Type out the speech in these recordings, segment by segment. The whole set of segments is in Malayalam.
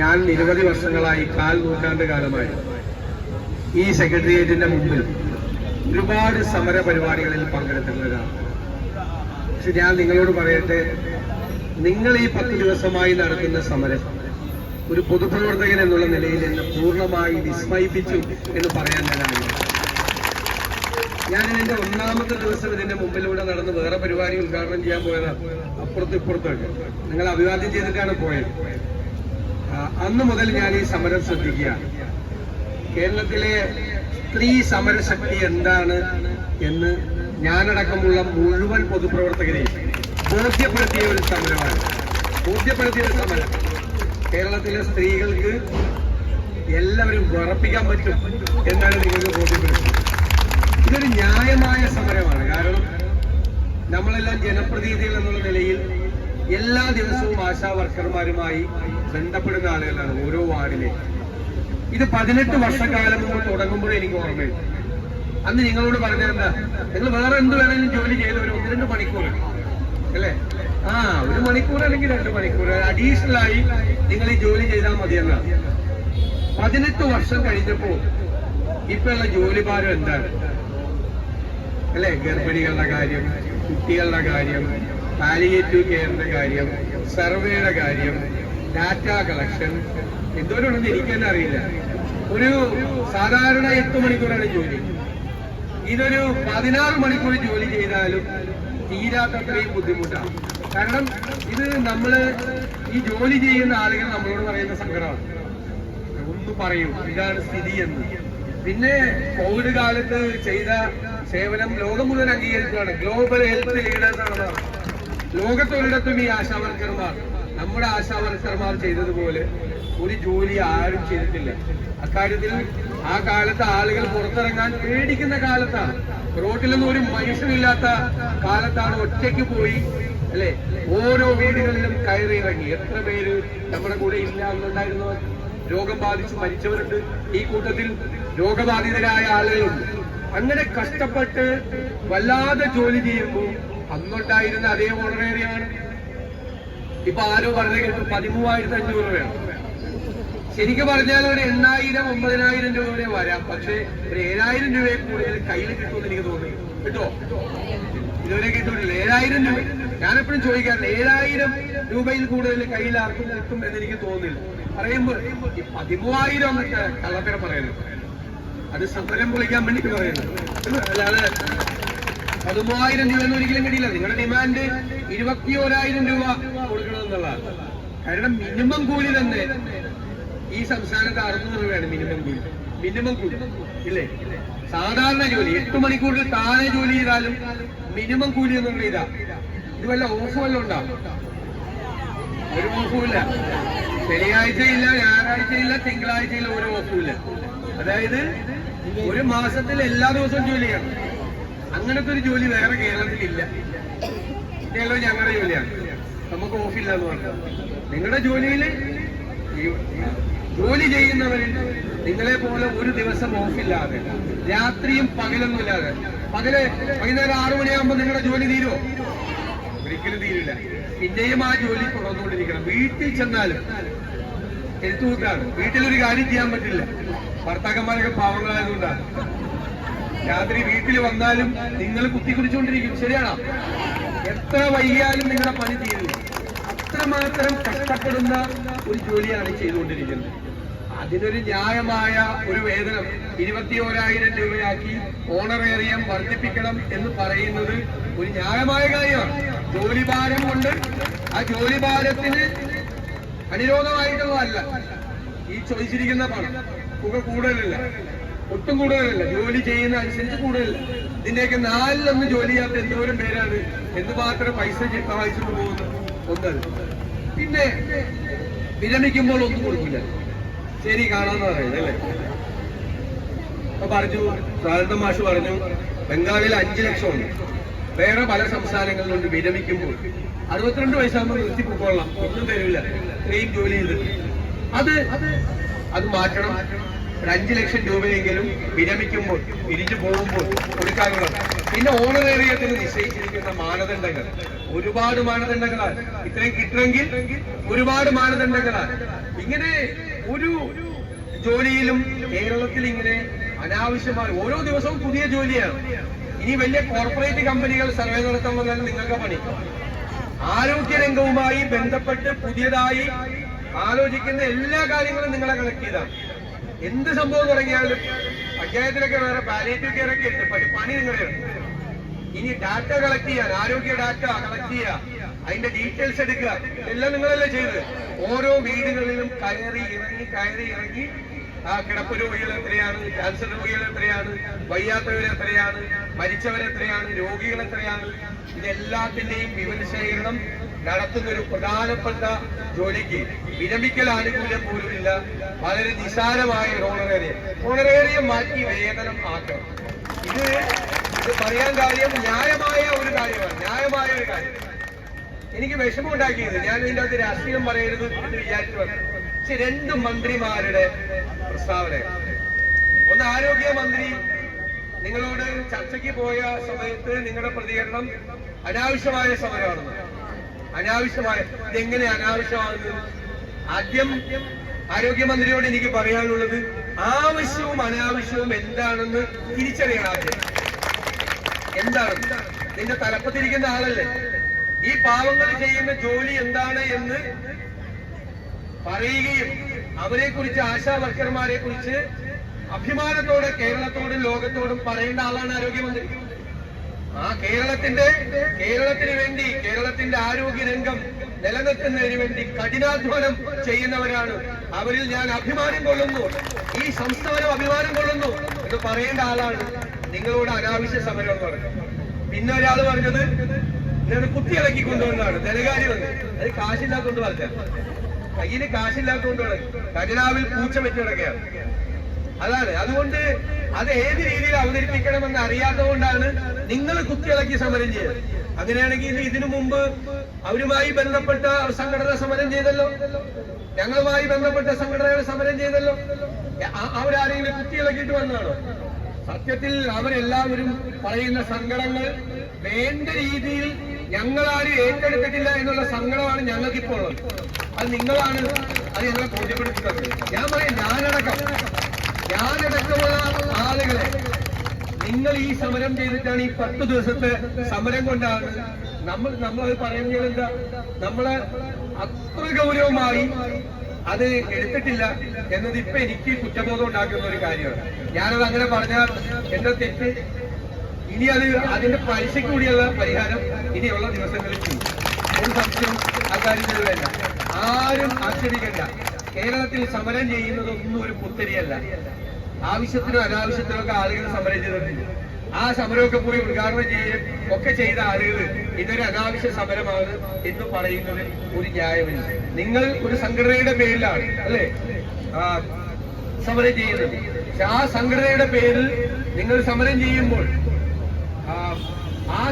ഞാൻ നിരവധി വർഷങ്ങളായി കാൽ നൂറ്റാണ്ട് കാലമായി ഈ സെക്രട്ടേറിയറ്റിന്റെ മുമ്പിൽ ഒരുപാട് സമര പരിപാടികളിൽ പങ്കെടുത്തിട്ടുള്ളതാണ്. പക്ഷെ ഞാൻ നിങ്ങളോട് പറയട്ടെ നിങ്ങൾ ഈ പത്ത് ദിവസമായി നടത്തുന്ന സമരം ഒരു പൊതുപ്രവർത്തകൻ എന്നുള്ള നിലയിൽ എന്നെ പൂർണമായി വിസ്മയിപ്പിച്ചു എന്ന് പറയാൻ ഞാൻ ആഗ്രഹിക്കുന്നു. ഞാൻ ഇതിന്റെ ഒന്നാമത്തെ ദിവസം ഇതിന്റെ മുമ്പിലൂടെ നടന്ന് വേറെ പരിപാടി ഉദ്ഘാടനം ചെയ്യാൻ പോയതാണ്. അപ്പുറത്ത് ഇപ്പുറത്തൊക്കെ. നിങ്ങൾ അഭിവാദ്യം ചെയ്തിട്ടാണ് പോയത്. അന്ന് മുതൽ ഞാൻ ഈ സമരം ശ്രദ്ധിക്കുകയാണ്. കേരളത്തിലെ സ്ത്രീ സമരശക്തി എന്താണ് എന്ന് ഞാനടക്കമുള്ള മുഴുവൻ പൊതുപ്രവർത്തകരെ ബോധ്യപ്പെടുത്തിയ ഒരു സമരമാണ്. ബോധ്യപ്പെടുത്തിയ ഒരു സമരം. കേരളത്തിലെ സ്ത്രീകൾക്ക് എല്ലാവരും വിറപ്പിക്കാൻ പറ്റും എന്നാണ് നിങ്ങൾക്ക് ബോധ്യപ്പെടുത്തുന്നത് ഇതൊരു ന്യായമായ സമരമാണ്. കാരണം നമ്മളെല്ലാം ജനപ്രതിനിധികൾ എന്നുള്ള നിലയിൽ എല്ലാ ദിവസവും ആശാ വർക്കർമാരുമായി ബന്ധപ്പെടുന്ന ആളുകളാണ് ഓരോ വാർഡിലേക്ക് ഇത് പതിനെട്ട് വർഷക്കാലം മുമ്പ് തുടങ്ങുമ്പോഴേ എനിക്ക് ഓർമ്മയുണ്ട്. അന്ന് നിങ്ങളോട് പറഞ്ഞതെന്താ നിങ്ങൾ വേറെ എന്ത് വേണമെങ്കിലും ജോലി ചെയ്ത് ഒരു ഒന്ന് രണ്ട് മണിക്കൂർ. അല്ലേ? ആ ഒരു മണിക്കൂർ അല്ലെങ്കിൽ രണ്ട് മണിക്കൂർ. അഡീഷണൽ ആയി നിങ്ങൾ ഈ ജോലി ചെയ്താൽ മതിയെന്നാണ് പതിനെട്ട് വർഷം കഴിഞ്ഞപ്പോ ഇപ്പോഴുള്ള ജോലി ഭാരം എന്താണ്? അല്ലെ? ഗർഭിണികളുടെ കാര്യം കുട്ടികളുടെ കാര്യം പാലിയേറ്റീവ് കെയറിന്റെ കാര്യം സർവേയുടെ കാര്യം ഡാറ്റ കളക്ഷൻ എന്തോരുണ്ടെന്ന് എനിക്ക് തന്നെ അറിയില്ല. ഒരു സാധാരണ എട്ട് മണിക്കൂറാണ് ജോലി. ഇതൊരു പതിനാറ് മണിക്കൂർ ജോലി ചെയ്താലും തീരാത്തത്രയും ബുദ്ധിമുട്ടാണ്. കാരണം ഇത് നമ്മൾ ഈ ജോലി ചെയ്യുന്ന ആളുകൾ നമ്മളോട് പറയുന്ന സങ്കടമാണ്. ഒന്ന് പറയൂ ഇതാണ് സ്ഥിതി എന്ന്. പിന്നെ കോവിഡ് കാലത്ത് ചെയ്ത സേവനം ലോകം മുഴുവൻ അംഗീകരിക്കുകയാണ്. ഗ്ലോബൽ ഹെൽത്ത് ലീഡേഴ്സ് ആണെന്ന് ലോകത്തൊരിടത്തും ഈ ആശാവർക്കർമാർ നമ്മുടെ ആശാവർക്കർമാർ ചെയ്തതുപോലെ ഒരു ജോലി ആരും ചെയ്തിട്ടില്ല. അക്കാര്യത്തിൽ ആ കാലത്ത് ആളുകൾ പുറത്തിറങ്ങാൻ പേടിക്കുന്ന കാലത്താണ്. റോട്ടിലൊന്നും ഒരു മനുഷ്യനില്ലാത്ത കാലത്താണ് ഒറ്റയ്ക്ക് പോയി അല്ലെ? ഓരോ വീടുകളിലും കയറി ഇറങ്ങി എത്ര പേര് നമ്മുടെ കൂടെ ഇല്ല എന്നുണ്ടായിരുന്നവർ രോഗം ബാധിച്ച് മരിച്ചവരുണ്ട്. ഈ കൂട്ടത്തിൽ രോഗബാധിതരായ ആളുകളുണ്ട്. അങ്ങനെ കഷ്ടപ്പെട്ട് വല്ലാതെ ജോലി ചെയ്യുമ്പോൾ അന്നുണ്ടായിരുന്ന അതേ ഓണറേറിയാണ് ഇപ്പൊ ആരോ പറഞ്ഞു കേട്ടു പതിമൂവായിരത്തി അഞ്ഞൂറ് രൂപയാണ് ശരിക്കും പറഞ്ഞാൽ ഒരു എണ്ണായിരം ഒമ്പതിനായിരം രൂപ വരെ. വരാം പക്ഷേ ഒരു ഏഴായിരം രൂപയെ കൂടുതൽ കയ്യിൽ കിട്ടുമെന്ന് എനിക്ക് തോന്നി കിട്ടോ? ഇതുവരെ കിട്ടില്ല ഏഴായിരം രൂപ. ഞാനെപ്പോഴും ചോദിക്കാറില്ല ഏഴായിരം രൂപയിൽ കൂടുതൽ കയ്യിൽ ആർക്കും കിട്ടും എന്ന് എനിക്ക് തോന്നില്ല പറയുമ്പോൾ ഈ പതിമൂവായിരം എന്നൊക്കെ കള്ളത്തരം പറയുന്നത്. അത് സമരം പൊളിക്കാൻ വേണ്ടി പറയുന്നത്. അല്ലാതെ പതിമൂവായിരം രൂപ ഒന്നും ഒരിക്കലും കിട്ടിയില്ല. നിങ്ങളുടെ ഡിമാൻഡ് ഇരുപത്തി ഓരായിരം രൂപ കൊടുക്കണമെന്നുള്ളതാണ്. കാരണം മിനിമം കൂലി തന്നെ. ഈ സംസ്ഥാനത്ത് അറുന്നൂറ് രൂപയാണ് മിനിമം കൂലി. മിനിമം കൂലി. ഇല്ലേ? സാധാരണ ജോലി. എട്ട് മണിക്കൂറിൽ താഴെ ജോലി ചെയ്താലും മിനിമം കൂലി എന്നുള്ള ഇതാ ഇത് വല്ല ഓഫ് വല്ല ഉണ്ടാവും ഒരു ഓഫുമില്ല ശനിയാഴ്ചയില്ല ഞായറാഴ്ചയില്ല തിങ്കളാഴ്ചയില്ല ഒരു ഓഫുമില്ല അതായത് ഒരു മാസത്തിൽ എല്ലാ ദിവസവും ജോലി ചെയ്യണം. അങ്ങനത്തെ ഒരു ജോലി വേറെ കേരളത്തിലില്ല കേരളം ഞങ്ങളുടെ ജോലിയാണ്. നമുക്ക് ഓഫില്ല എന്ന് പറഞ്ഞു നിങ്ങളുടെ ജോലിയിൽ ജോലി ചെയ്യുന്നവരിൽ നിങ്ങളെ പോലെ ഒരു ദിവസം ഓഫില്ലാതെ രാത്രിയും പകലൊന്നും ഇല്ലാതെ പകൽ വൈകുന്നേരം ആറു മണിയാകുമ്പോൾ നിങ്ങളുടെ ജോലി തീരുമോ ഒരിക്കലും തീരില്ല. പിന്നെയും ആ ജോലി തുടർന്നുകൊണ്ടിരിക്കണം. വീട്ടിൽ ചെന്നാലും എഴുത്തുകൂട്ടാണ് വീട്ടിലൊരു കാര്യം ചെയ്യാൻ പറ്റില്ല. ഭർത്താക്കന്മാരൊക്കെ പാവങ്ങളായതുകൊണ്ടാണ്. രാത്രി വീട്ടിൽ വന്നാലും നിങ്ങൾ കുത്തി കുടിച്ചുകൊണ്ടിരിക്കും ശരിയാണോ? എത്ര വൈകിയാലും നിങ്ങളുടെ പണി തീരില്ല അത്രമാത്രം കഷ്ടപ്പെടുന്ന ഒരു ജോലിയാണ് ചെയ്തുകൊണ്ടിരിക്കുന്നത്. അതിനൊരു ന്യായമായ ഒരു വേതനം ഇരുപത്തി ഓരായിരം രൂപയാക്കി ഓണറേറിയം വർദ്ധിപ്പിക്കണം എന്ന് പറയുന്നത് ഒരു ന്യായമായ കാര്യമാണ്. ജോലിഭാരം കൊണ്ട് ആ ജോലിഭാരത്തിന് അനുരോധമായിട്ടുള്ളതല്ല. ഈ ചോദിച്ചിരിക്കുന്ന പണം. തുക കൂടുതലല്ല. ഒട്ടും കൂടുതലല്ല. ജോലി ചെയ്യുന്ന അനുസരിച്ച് കൂടുതലല്ല. ഇതിന്റെയൊക്കെ നാലിലൊന്ന് ജോലി ചെയ്യാത്ത എന്തോരം പേരാണ്. എന്തുമാത്രം പൈസ സഹായിച്ചുകൊണ്ട് പോകുന്നത് ഒന്നല്ല പിന്നെ വിരമിക്കുമ്പോൾ ഒന്നും കൊടുക്കില്ല. ശരി കാണാന്ന് പറയുന്നത് അപ്പൊ പറഞ്ഞു സാധാരണ മാഷ് പറഞ്ഞു ബംഗാളിൽ അഞ്ചു ലക്ഷം ഉണ്ട് വേറെ പല സംസ്ഥാനങ്ങളിലുണ്ട് വിരമിക്കുമ്പോൾ അറുപത്തിരണ്ട് വയസ്സാകുമ്പോൾ നിർത്തി പൊക്കോളാം ഒന്നും തരില്ല ഇത്രയും ജോലി ചെയ്തിട്ട്. അത് അത് മാറ്റണം. ഒരു അഞ്ചു ലക്ഷം രൂപയെങ്കിലും വിരമിക്കുമ്പോൾ പിരിഞ്ഞു പോകുമ്പോൾ കൊടുക്കാനുള്ളത്. പിന്നെ ഓണറേറിയത്തിന് നിശ്ചയിച്ചിരിക്കുന്ന മാനദണ്ഡങ്ങൾ. ഒരുപാട് മാനദണ്ഡങ്ങളാണ്. ഇത്രയും കിട്ടണമെങ്കിൽ ഒരുപാട് മാനദണ്ഡങ്ങളാണ്. ഇങ്ങനെ ഒരു ജോലിയിലും കേരളത്തിൽ ഇങ്ങനെ അനാവശ്യമായി ഓരോ ദിവസവും പുതിയ ജോലിയാണ്. ഇനി വലിയ കോർപ്പറേറ്റ് കമ്പനികൾ സർവേ നടത്താൻ നിങ്ങൾക്ക് പണി. ആരോഗ്യ രംഗവുമായി ബന്ധപ്പെട്ട് പുതിയതായി ആലോചിക്കുന്ന എല്ലാ കാര്യങ്ങളും നിങ്ങളെ കളക്ട് ചെയ്താണ്. എന്ത് സംഭവം തുടങ്ങിയാലും പഞ്ചായത്തിലൊക്കെ വേറെ പാലിയേറ്റീവ് കെയർ ഒക്കെ ഉണ്ട്. പണി നിങ്ങളുടെയാണ് ഇനി ഡാറ്റ കളക്ട് ചെയ്യാൻ ആരോഗ്യ ഡാറ്റ കളക്ട് ചെയ്യുക അതിന്റെ ഡീറ്റെയിൽസ് എടുക്കുക. എല്ലാം നിങ്ങളല്ലേ ചെയ്ത് ഓരോ വീടുകളിലും കയറി ഇറങ്ങി കയറി ഇറങ്ങി ആ കിടപ്പ് രോഗികൾ എത്രയാണ് ക്യാൻസർ രോഗികൾ എത്രയാണ് വയ്യാത്തവർ എത്രയാണ് മരിച്ചവർ എത്രയാണ് രോഗികൾ എത്രയാണ് ഇതെല്ലാത്തിന്റെയും വിവരശേഖരണം നടത്തുന്ന ഒരു പ്രധാനപ്പെട്ട ജോലിക്ക് വിരമിക്കൽ ആനുകൂല്യം പോലുമില്ല. വളരെ നിസാരമായ ഒരു ഓണറേറിയം. ഓണറേറിയം മാറ്റി വേതനം ആക്കണം. ഇത് ഇത് പറയാൻ കാര്യം ന്യായമായ ഒരു കാര്യമാണ്. ന്യായമായ ഒരു കാര്യം. എനിക്ക് വിഷമം ഉണ്ടാക്കിയത് ഞാൻ ഇതിന്റെ അകത്ത് രാഷ്ട്രീയം പറയരുത് എന്ന് വിചാരിച്ചു പക്ഷെ രണ്ട് മന്ത്രിമാരുടെ പ്രസ്താവന. ഒന്ന് ആരോഗ്യ മന്ത്രി നിങ്ങളോട് ചർച്ചയ്ക്ക് പോയ സമയത്ത് നിങ്ങളുടെ പ്രതികരണം അനാവശ്യമായ സമരമാണെന്ന്. അനാവശ്യമായ ഇതെങ്ങനെ അനാവശ്യമാണെന്ന് ആദ്യം ആരോഗ്യമന്ത്രിയോട് എനിക്ക് പറയാനുള്ളത് ആവശ്യവും അനാവശ്യവും എന്താണെന്ന് തിരിച്ചറിയണം ആദ്യം. എന്താണ്? നിന്റെ തലപ്പത്തിരിക്കുന്ന ആളല്ലേ? ഈ പാവങ്ങൾ ചെയ്യുന്ന ജോലി എന്താണ് എന്ന് പറയുകയും അവരെ കുറിച്ച് ആശാ വർക്കർമാരെ കുറിച്ച് അഭിമാനത്തോടെ കേരളത്തോടും ലോകത്തോടും പറയേണ്ട ആളാണ് ആരോഗ്യമന്ത്രി. ആ കേരളത്തിന്റെ കേരളത്തിന് വേണ്ടി കേരളത്തിന്റെ ആരോഗ്യ രംഗം നിലനിർത്തുന്നതിന് വേണ്ടി കഠിനാധ്വാനം ചെയ്യുന്നവരാണ് അവരിൽ ഞാൻ അഭിമാനം കൊള്ളുന്നു. ഈ സംസ്ഥാനം അഭിമാനം കൊള്ളുന്നു എന്ന് പറയേണ്ട ആളാണ് നിങ്ങളോട് അനാവശ്യ സമരം എന്ന് പറഞ്ഞത് പിന്നെ ഒരാൾ പറഞ്ഞത് ഇങ്ങനെ കുത്തിയിളക്കി കൊണ്ടുവന്നതാണ്. ധനകാരി വന്ന് അത് കാശില്ലാത്തോണ്ട് പറഞ്ഞ കയ്യിൽ കാശില്ലാത്തോണ്ടാണ് ഖജനാവിൽ പൂച്ച വെച്ച് കിടക്കുകയാണ്. അതാണ്. അതുകൊണ്ട് അത് ഏത് രീതിയിൽ അവതരിപ്പിക്കണമെന്ന് അറിയാത്തതുകൊണ്ടാണ് നിങ്ങൾ കുത്തിയിളക്കി സമരം ചെയ്യുന്നത് അങ്ങനെയാണെങ്കിൽ ഇത് ഇതിനു മുമ്പ് അവരുമായി ബന്ധപ്പെട്ട സംഘടന സമരം ചെയ്തല്ലോ. ഞങ്ങളുമായി ബന്ധപ്പെട്ട സംഘടനകൾ സമരം ചെയ്തല്ലോ. അവരാരെങ്കിലും കുത്തിയിളക്കിയിട്ട് വന്നതാണോ സത്യത്തിൽ അവരെല്ലാവരും പറയുന്ന സങ്കടങ്ങൾ വേണ്ട രീതിയിൽ ഞങ്ങളാരും ഏറ്റെടുത്തിട്ടില്ല എന്നുള്ള സങ്കടമാണ് ഞങ്ങൾക്കിപ്പോൾ ഉള്ളത്. അത് നിങ്ങളാണ് അത് ഞങ്ങളെ ബോധ്യപ്പെടുത്തുന്നത് ഞാൻ പറയാം ഞാനടക്കം ഞാനടക്കമുള്ള ആളുകളെ നിങ്ങൾ ഈ സമരം ചെയ്തിട്ടാണ് ഈ പത്ത് ദിവസത്തെ സമരം കൊണ്ടാണ് നമ്മൾ നമ്മളത് പറയുന്നത് എന്താ? നമ്മളെ അത്ര ഗൗരവമായി അത് എടുത്തിട്ടില്ല എന്നത് ഇപ്പൊ എനിക്ക് കുറ്റബോധം ഉണ്ടാക്കുന്ന ഒരു കാര്യമാണ്. ഞാനത് അങ്ങനെ പറഞ്ഞാൽ എന്റെ തെറ്റ് ഇനി അത് അതിന്റെ പലിശയ്ക്ക് കൂടിയുള്ള പരിഹാരം ഇനിയുള്ള ദിവസങ്ങളിൽ ചെയ്യും. ഒരു സംശയം അക്കാര്യത്തിലുള്ള ആരും ആക്ഷേപിക്കണ്ട. കേരളത്തിൽ സമരം ചെയ്യുന്നതൊന്നും ഒരു പുത്തരിയല്ല. ആവശ്യത്തിനും അനാവശ്യത്തിനും ഒക്കെ ആളുകൾ സമരം ചെയ്തിട്ടുണ്ട്. ആ സമരമൊക്കെ പോയി ഉദ്ഘാടനം ചെയ്യുകയും ഒക്കെ ചെയ്ത ആളുകൾ ഇതൊരു അനാവശ്യ സമരമാണ് എന്ന് പറയുന്നത് ഒരു ന്യായമില്ല. നിങ്ങൾ ഒരു സംഘടനയുടെ പേരിലാണ് അല്ലേ? ആ, സമരം ചെയ്യുന്നത്. പക്ഷെ ആ സംഘടനയുടെ പേരിൽ നിങ്ങൾ സമരം ചെയ്യുമ്പോൾ ആ,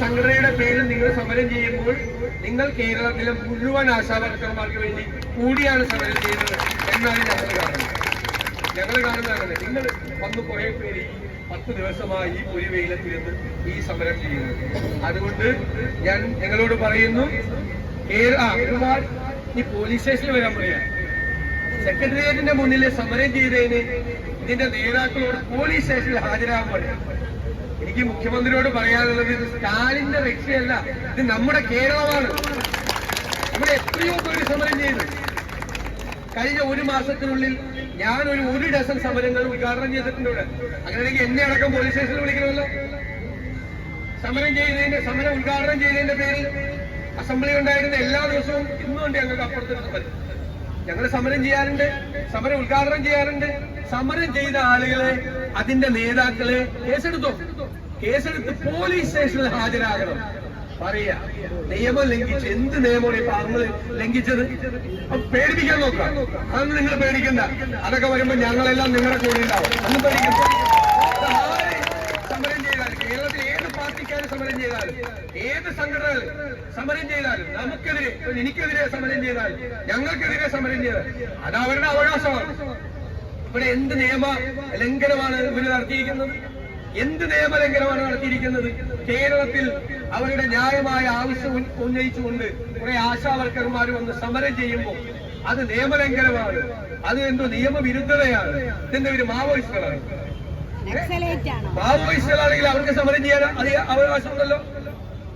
സംഘടനയുടെ പേരിൽ നിങ്ങൾ സമരം ചെയ്യുമ്പോൾ നിങ്ങൾ കേരളത്തിലെ മുഴുവൻ ആശാവർക്കർമാർക്ക് വേണ്ടി കൂടിയാണ് സമരം ചെയ്യുന്നത് എന്നാണ് ഞങ്ങൾ കാണുന്നത്. ഞങ്ങൾ കാണുന്നതാണ് നിങ്ങൾ വന്ന് കുറെ പേര് പത്ത് ദിവസമായി ഈ ഒരു വെയിലത്തിരുന്ന് ഈ സമരം ചെയ്യുന്നത്. അതുകൊണ്ട് ഞാൻ ഞങ്ങളോട് പറയുന്നു ഈ പോലീസ് സ്റ്റേഷനിൽ വരാൻ പറയാം. സെക്രട്ടേറിയറ്റിന്റെ മുന്നിൽ സമരം ചെയ്തതിന് ഇതിന്റെ നേതാക്കളോട് പോലീസ് സ്റ്റേഷനിൽ ഹാജരാകാൻ പറയാം. എനിക്ക് മുഖ്യമന്ത്രിയോട് പറയാനുള്ളത് ഇത് സ്റ്റാലിന്റെ രക്ഷയല്ല ഇത് നമ്മുടെ കേരളമാണ്. ഇവിടെ എത്രയോ പേര് സമരം ചെയ്തു കഴിഞ്ഞ ഒരു മാസത്തിനുള്ളിൽ ഞാൻ ഒരു ഒരു ഡസൻ സമരങ്ങൾ ഉദ്ഘാടനം ചെയ്തിട്ടുണ്ട് ഇവിടെ. അങ്ങനെയാണെങ്കിൽ എന്നെ അടക്കം പോലീസ് സ്റ്റേഷനിൽ വിളിക്കണമല്ലോ. സമരം ചെയ്തതിന്റെ സമരം ഉദ്ഘാടനം ചെയ്തതിന്റെ പേരിൽ അസംബ്ലി ഉണ്ടായിരുന്ന എല്ലാ ദിവസവും ഇന്നുണ്ട് ഞങ്ങൾക്ക് അപ്പുറത്ത് സമരം. ഞങ്ങൾ സമരം ചെയ്യാറുണ്ട് സമരം ഉദ്ഘാടനം ചെയ്യാറുണ്ട്. സമരം ചെയ്ത ആളുകളെ അതിന്റെ നേതാക്കളെ കേസെടുത്തോ. കേസെടുത്ത് പോലീസ് സ്റ്റേഷനിൽ ഹാജരാകണം. പറയാ. നിയമം ലംഘിച്ച് എന്ത് നിയമമാണ് ഈ പാവങ്ങൾ ലംഘിച്ചത്? പേടിപ്പിക്കാൻ നോക്കാം അതൊന്നും നിങ്ങൾ പേടിക്കണ്ട. അതൊക്കെ വരുമ്പോ ഞങ്ങളെല്ലാം നിങ്ങളുടെ കൂടെ ഉണ്ടാവും. ഒന്നും പേടിക്കണ്ട സമരം ചെയ്താലും കേരളത്തിൽ ഏത് പാർട്ടിക്കാർ സമരം ചെയ്താലും ഏത് സംഘടനകൾ സമരം ചെയ്താലും നമുക്കെതിരെ എനിക്കെതിരെ സമരം ചെയ്താലും ഞങ്ങൾക്കെതിരെ സമരം ചെയ്താൽ അത് അവരുടെ അവകാശമാണ് ഇവിടെ എന്ത് നിയമ ലംഘനമാണ് ഇവർ നടത്തിയിരിക്കുന്നത്? എന്ത് നിയമലംഘനമാണ് നടത്തിയിരിക്കുന്നത്? കേരളത്തിൽ അവരുടെ ന്യായമായ ആവശ്യം ഉന്നയിച്ചുകൊണ്ട് കുറെ ആശാവർക്കർമാർ വന്ന് സമരം ചെയ്യുമ്പോൾ അത് നിയമലംഘനമാണ്. അത് എന്തോ നിയമവിരുദ്ധതയാണ്. ഇതിന്റെ ഒരു മാവോയിസ്റ്റുകളാണ്? മാവോയിസ്റ്റുകളാണെങ്കിൽ അവർക്ക് സമരം ചെയ്യാൻ അത് അവകാശമുണ്ടല്ലോ.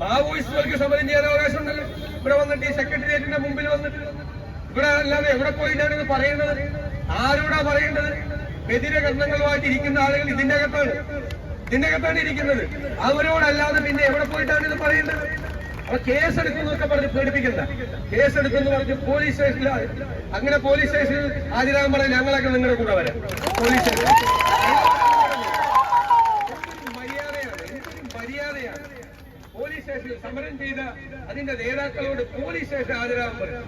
മാവോയിസ്റ്റുകൾക്ക് സമരം ചെയ്യാൻ അവകാശമുണ്ടല്ലോ. ഇവിടെ വന്നിട്ട് ഈ സെക്രട്ടേറിയറ്റിന്റെ മുമ്പിൽ വന്നിട്ട് ഇവിടെ അല്ലാതെ എവിടെ പോയിട്ടാണ് ഇത് പറയുന്നത് ആരോടാ പറയേണ്ടത്? വ്യതിരകരണങ്ങളുമായിട്ട് ഇരിക്കുന്ന ആളുകൾ ഇതിന്റെ അകത്താണ്. ഇതിന്റെ അകത്താണ് ഇരിക്കുന്നത്. അവരോടല്ലാതെ പിന്നെ എവിടെ പോയിട്ടാണ് ഇത് പറയുന്നത്? അപ്പൊ കേസെടുക്കുന്നൊക്കെ പറഞ്ഞ് പേടിപ്പിക്കണ്ട കേസെടുക്കുന്നു പറഞ്ഞ് പോലീസ് സ്റ്റേഷനിൽ അങ്ങനെ പോലീസ് സ്റ്റേഷനിൽ ഹാജരാകാൻ പറഞ്ഞ് ഞങ്ങളൊക്കെ നിങ്ങളുടെ കൂടെ വരാം. പോലീസ് പോലീസ് സ്റ്റേഷനിൽ സമരം ചെയ്ത അതിന്റെ നേതാക്കളോട് പോലീസ് സ്റ്റേഷൻ ഹാജരാകാൻ പറയും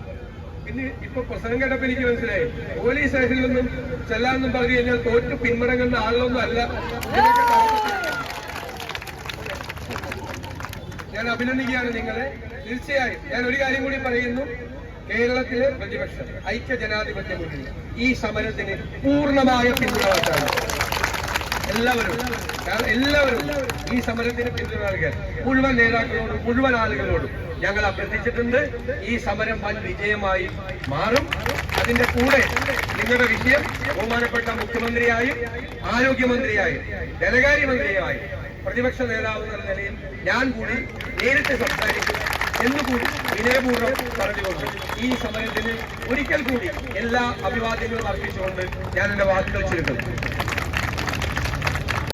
പിന്നെ ഇപ്പൊ പ്രസംഗം കേട്ടപ്പോ എനിക്ക് മനസ്സിലായി. പോലീസ് സ്റ്റേഷനിലൊന്നും ചെല്ലാന്നും പറഞ്ഞു കഴിഞ്ഞാൽ തോറ്റ് പിന്മടങ്ങുന്ന ആളൊന്നും അല്ല. ഞാൻ അഭിനന്ദിക്കുകയാണ് നിങ്ങളെ. തീർച്ചയായും ഞാൻ ഒരു കാര്യം കൂടി പറയുന്നു. കേരളത്തിലെ പ്രതിപക്ഷം ഐക്യ ജനാധിപത്യ മുന്നണി ഈ സമരത്തിന് പൂർണമായ പിന്തുണ എല്ലാവരും എല്ലാവരും ഈ സമരത്തിന് പിന്തുണ നൽകാൻ മുഴുവൻ നേതാക്കളോടും മുഴുവൻ ആളുകളോടും ഞങ്ങൾ അഭ്യർത്ഥിച്ചിട്ടുണ്ട് ഈ സമരം വൻ വിജയമായി മാറും. അതിന്റെ കൂടെ നിങ്ങളുടെ വിഷയം ബഹുമാനപ്പെട്ട മുഖ്യമന്ത്രിയായും ആരോഗ്യമന്ത്രിയായും ധനകാര്യമന്ത്രിയായും പ്രതിപക്ഷ നേതാവ് എന്ന നിലയിൽ ഞാൻ കൂടി നേരിട്ട് സംസാരിക്കും എന്നുകൂടി വിനയപൂർവം പറഞ്ഞുകൊണ്ട് ഈ സമരത്തിന് ഒരിക്കൽ കൂടി എല്ലാ അഭിവാദ്യങ്ങളും അർപ്പിച്ചുകൊണ്ട് ഞാൻ എന്റെ വാക്കുകൾ ചുരുക്കുന്നു.